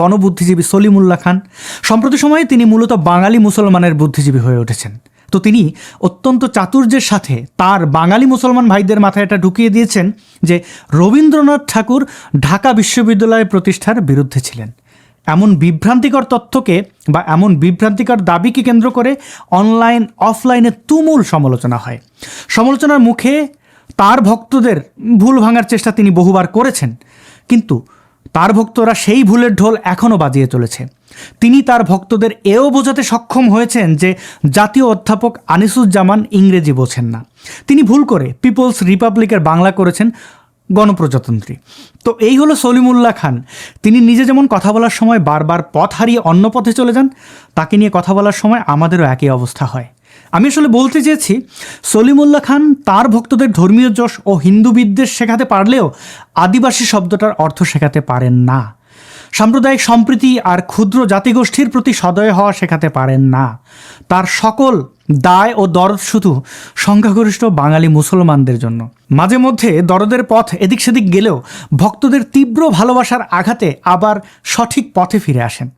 গণবুদ্ধিজীবী সলিমুল্লাহ খান। সম্প্রতি সময়ে তিনি মূলত বাঙালি মুসলমানের বুদ্ধিজীবী হয়ে উঠেছেন। তো তিনি অত্যন্ত চাতুর্যের সাথে তার বাঙালি মুসলমান ভাইদের মাথায় এটা ঢুকিয়ে দিয়েছেন যে রবীন্দ্রনাথ ঠাকুর ঢাকা বিশ্ববিদ্যালয় প্রতিষ্ঠার বিরুদ্ধে ছিলেন। এমন বিভ্রান্তিকর তথ্যকে বা এমন বিভ্রান্তিকর দাবিকে কেন্দ্র করে অনলাইন, অফলাইনে তুমুল সমালোচনা হয়। সমালোচনার মুখে তার ভক্তদের ভুল ভাঙার চেষ্টা তিনি বহুবার করেছেন। কিন্তু তার ভক্তরা সেই ভুলের ঢোল এখনও বাজিয়ে চলেছে। তিনি তার ভক্তদের এও বোঝাতে সক্ষম হয়েছেন যে জাতীয় অধ্যাপক আনিসুজ্জামান ইংরেজি বোঝেন না। তিনি ভুল করে পিপলস রিপাবলিকের বাংলা করেছেন গণপ্রজাতন্ত্রী। তো এই হলো সলিমুল্লাহ খান। তিনি নিজে যেমন কথা বলার সময় বারবার পথ হারিয়ে অন্য পথে চলে যান, তাকে নিয়ে কথা বলার সময় আমাদেরও একই অবস্থা হয়। আমি আসলে বলতে চেয়েছি, সলিমুল্লাহ খান তার ভক্তদের ধর্মীয় যশ ও হিন্দু বিদ্বেষ শেখাতে পারলেও আদিবাসী শব্দটার অর্থ শেখাতে পারেন না। সাম্প্রদায়িক সম্প্রীতি আর ক্ষুদ্র জাতিগোষ্ঠীর প্রতি সদয় হওয়া শেখাতে পারেন না। তার সকল দায় ও দরদ শুধু সংখ্যাগরিষ্ঠ বাঙালি মুসলমানদের জন্য। মাঝে মধ্যে দরদের পথ এদিক সেদিক গেলেও ভক্তদের তীব্র ভালোবাসার আঘাতে আবার সঠিক পথে ফিরে আসেন।